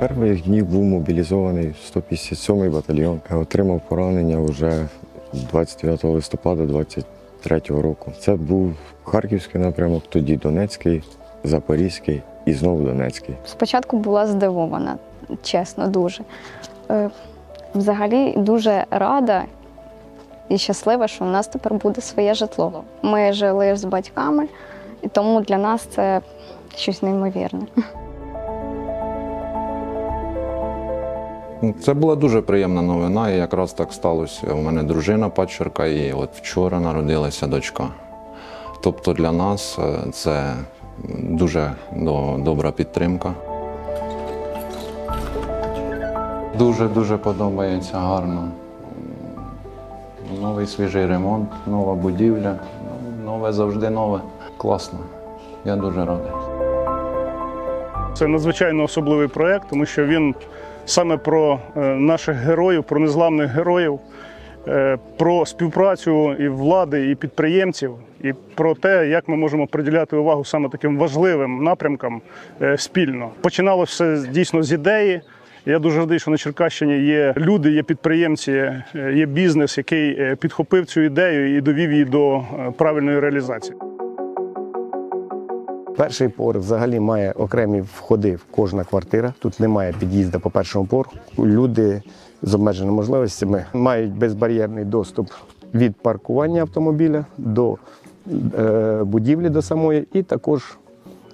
Перших днів був мобілізований в 157-й батальйон. Отримав поранення вже 29 листопада 23 року. Це був Харківський напрямок, тоді Донецький, Запорізький і знову Донецький. Спочатку була здивована, чесно, дуже. Е, Взагалі дуже рада і щаслива, що у нас тепер буде своє житло. Ми жили з батьками, і тому для нас це щось неймовірне. Це була дуже приємна новина, і якраз так сталося. У мене дружина падчерка, і от вчора народилася дочка. Тобто для нас е, це дуже добра підтримка. Дуже-дуже подобається гарно. Новий свіжий ремонт, нова будівля. Ну, Нове завжди нове. Класно. Я дуже радий. Це надзвичайно особливий проєкт, тому що він саме про е, наших героїв, про незламних героїв, е, про співпрацю і влади, і підприємців, і про те, як ми можемо приділяти увагу саме таким важливим напрямкам е, спільно. Починалося все дійсно з ідеї. Я дуже радий, що на Черкащині є люди, є підприємці, є бізнес, який підхопив цю ідею і довів її до правильної реалізації. Перший поверх взагалі має окремі входи в кожна квартира. Тут немає під'їзду по першому поверху. Люди з обмеженими можливостями мають безбар'єрний доступ від паркування автомобіля до е, будівлі до самої, і також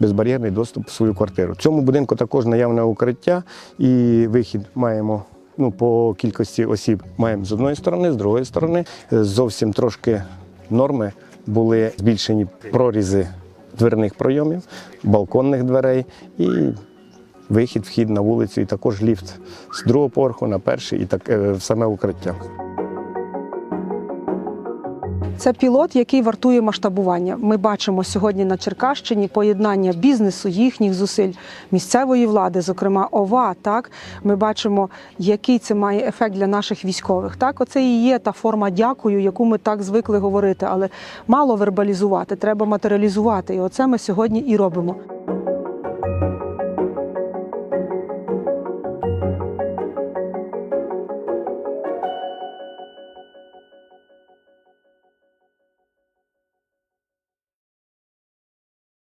безбар'єрний доступ в свою квартиру. В цьому будинку також наявне укриття і вихід маємо. Ну, по кількості осіб маємо з одної сторони, з другої сторони. Зовсім трошки норми були збільшені прорізи дверних пройомів, балконних дверей і вихід, вхід на вулицю, і також ліфт з другого поверху на перший і так е, саме укриття. Це пілот, який вартує масштабування. Ми бачимо сьогодні на Черкащині поєднання бізнесу, їхніх зусиль, місцевої влади, зокрема ОВА. Так ми бачимо, який це має ефект для наших військових. Так, оце і є та форма дякую, яку ми так звикли говорити, але мало вербалізувати, треба матеріалізувати. І оце ми сьогодні і робимо.